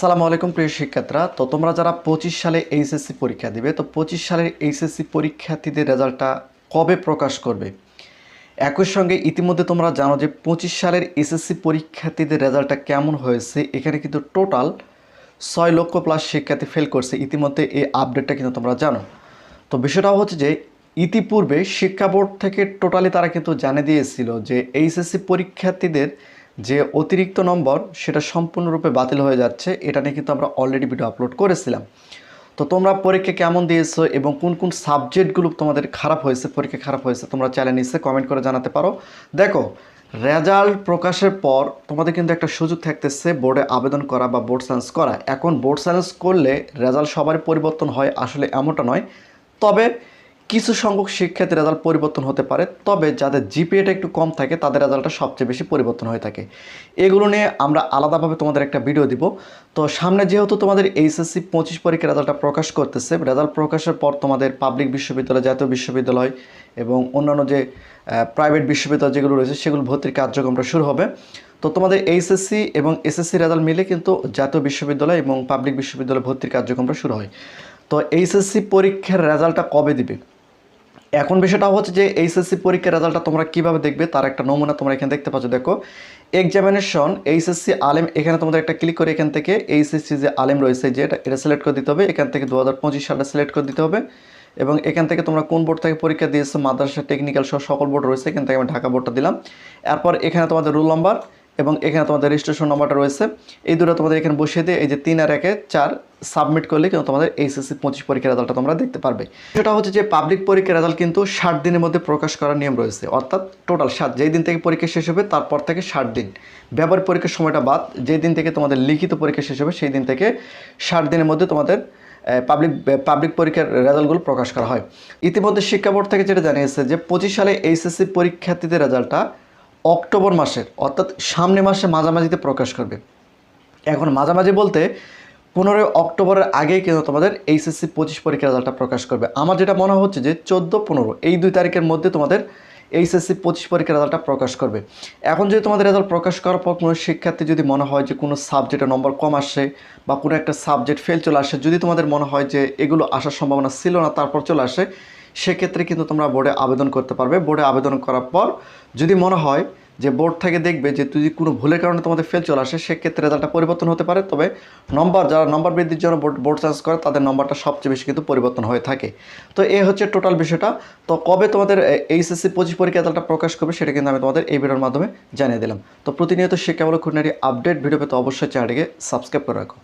আসসালামু আলাইকুম, প্রিয় শিক্ষার্থীরা। তো তোমরা যারা পঁচিশ সালে এইচএসসি পরীক্ষা দিবে, তো পঁচিশ সালের এইচএসসি পরীক্ষার্থীদের রেজাল্টটা কবে প্রকাশ করবে? একই সঙ্গে ইতিমধ্যে তোমরা জানো যে পঁচিশ সালের এসএসসি পরীক্ষার্থীদের রেজাল্টটা কেমন হয়েছে। এখানে কিন্তু টোটাল ছয় লক্ষ প্লাস শিক্ষার্থী ফেল করছে। ইতিমধ্যে এই আপডেটটা কিন্তু তোমরা জানো। তো বিষয়টা হচ্ছে যে, ইতিপূর্বে শিক্ষা বোর্ড থেকে টোটালি তারা কিন্তু জানিয়ে দিয়েছিল যে এইচএসসি পরীক্ষার্থীদের যে অতিরিক্ত নম্বর সেটা সম্পূর্ণরূপে বাতিল হয়ে যাচ্ছে, এটা নিয়ে কিন্তু আমরা অলরেডি ভিডিও আপলোড করেছিলাম। তো তোমরা পরীক্ষা কেমন দিয়েছ এবং কোন কোন সাবজেক্টগুলো তোমাদের খারাপ হয়েছে, পরীক্ষা খারাপ হয়েছে, তোমরা চ্যানেল নিচে কমেন্ট করে জানাতে পারো। দেখো রেজাল্ট প্রকাশের পর তোমাদের কিন্তু একটা সুযোগ থাকতেছে বোর্ডে আবেদন করা বা বোর্ড সায়েন্স করা। এখন বোর্ড সায়েন্স করলে রেজাল্ট সবারই পরিবর্তন হয়, আসলে এমনটা নয়। তবে কিছু সংখ্যক শিক্ষার্থীর রেজাল্ট পরিবর্তন হতে পারে, তবে যাদের জিপিএটা একটু কম থাকে, তাদের রেজাল্টটা সবচেয়ে বেশি পরিবর্তন হয়ে থাকে। এগুলো নিয়ে আমরা আলাদাভাবে তোমাদের একটা ভিডিও দিব। তো সামনে যেহেতু তোমাদের এইচএসসি পঁচিশ পরীক্ষার রেজাল্টটা প্রকাশ করতেছে রেজাল্ট প্রকাশের পর তোমাদের পাবলিক বিশ্ববিদ্যালয়, জাতীয় বিশ্ববিদ্যালয় এবং অন্যান্য যে প্রাইভেট বিশ্ববিদ্যালয় যেগুলো রয়েছে, সেগুলো ভর্তির কার্যক্রমটা শুরু হবে। তো তোমাদের এইচএসসি এবং এসএসসি রেজাল্ট মিলে কিন্তু জাতীয় বিশ্ববিদ্যালয় এবং পাবলিক বিশ্ববিদ্যালয় ভর্তির কার্যক্রমটা শুরু হয়। তো এইচএসসি পরীক্ষার রেজাল্টটা কবে দিবে? এখন বিষয়টা হচ্ছে যে এইচএসসি পরীক্ষার রেজাল্টটা তোমরা কীভাবে দেখবে, তার একটা নমুনা তোমরা এখানে দেখতে পাচ্ছ। দেখো এক্সামিনেশন এইচএসসি আলেম, এখানে তোমাদের একটা ক্লিক করে এখান থেকে এইচএসসি যে আলেম রয়েছে, যে এটা সিলেক্ট করে দিতে হবে। এখান থেকে দু সালটা সিলেক্ট করে দিতে হবে। এবং এখান থেকে তোমরা কোন বোর্ড থেকে পরীক্ষা দিয়েছ, মাদ্রাসা টেকনিক্যাল সহ সকল বোর্ড রয়েছে, এখান থেকে আমি ঢাকা বোর্ডটা দিলাম। এরপর এখানে তোমাদের রুল নাম্বার এবং এখানে তোমাদের রেজিস্ট্রেশন নাম্বারটা রয়েছে। এই দুটো তোমাদের এখানে বসিয়ে দিয়ে, এই যে তিন আর একে চার সাবমিট করলে কিন্তু তোমাদের এইচএসসি পঁচিশ পরীক্ষার রেজাল্টটা তোমরা দেখতে পারবে। সেটা হচ্ছে যে পাবলিক পরীক্ষার রেজাল্ট কিন্তু ষাট দিনের মধ্যে প্রকাশ করার নিয়ম রয়েছে। অর্থাৎ টোটাল ষাট, যেই দিন থেকে পরীক্ষা শেষ হবে তারপর থেকে ষাট দিন। ব্যবহারিক পরীক্ষার সময়টা বাদ, যেই দিন থেকে তোমাদের লিখিত পরীক্ষা শেষ হবে সেই দিন থেকে ষাট দিনের মধ্যে তোমাদের পাবলিক পাবলিক পরীক্ষার রেজাল্টগুলো প্রকাশ করা হয়। ইতিমধ্যে শিক্ষা বোর্ড থেকে যেটা জানিয়েছে যে পঁচিশ সালে এইচএসসি পরীক্ষার্থীদের রেজাল্টটা অক্টোবর মাসের, অর্থাৎ সামনে মাসে মাঝামাঝিতে প্রকাশ করবে। এখন মাঝামাঝি বলতে পনেরোই অক্টোবরের আগেই কিন্তু তোমাদের এইচএসসি পঁচিশ পরীক্ষার রেজাল্টটা প্রকাশ করবে। আমার যেটা মনে হচ্ছে যে চোদ্দ পনেরো, এই দুই তারিখের মধ্যে তোমাদের এইচএসসি পঁচিশ পরীক্ষার রেজাল্টটা প্রকাশ করবে। এখন যদি তোমাদের রেজাল্ট প্রকাশ করার পর কোনো শিক্ষার্থী যদি মনে হয় যে কোনো সাবজেক্টের নম্বর কম আসে বা কোনো একটা সাবজেক্ট ফেল চলে আসে, যদি তোমাদের মনে হয় যে এগুলো আসার সম্ভাবনা ছিল না, তারপর চলে আসে, সেক্ষেত্রে কিন্তু তোমরা বোর্ডে আবেদন করতে পারবে। বোর্ডে আবেদন করার পর যদি মনে হয় যে বোর্ড থেকে দেখবে যে যদি কোনো ভুলের কারণে তোমাদের ফেল চলে আসে, সেক্ষেত্রে রেজাল্টটা পরিবর্তন হতে পারে। তবে নম্বর যারা নম্বর বৃদ্ধির জন্য বোর্ড বোর্ড চান্স করে, তাদের নম্বরটা সবচেয়ে বেশি কিন্তু পরিবর্তন হয়ে থাকে। তো এ হচ্ছে টোটাল বিষয়টা। তো কবে তোমাদের এইচএসসি পঁচিশ পরীক্ষা রেজাল্টটা প্রকাশ করবে, সেটা কিন্তু আমি তোমাদের এই ভিডিওর মাধ্যমে জানিয়ে দিলাম। তো প্রতিনিয়ত শিক্ষামূলক খুনারি আপডেট ভিডিও পেতে অবশ্যই চ্যানেলটিকে সাবস্ক্রাইব করে রাখো।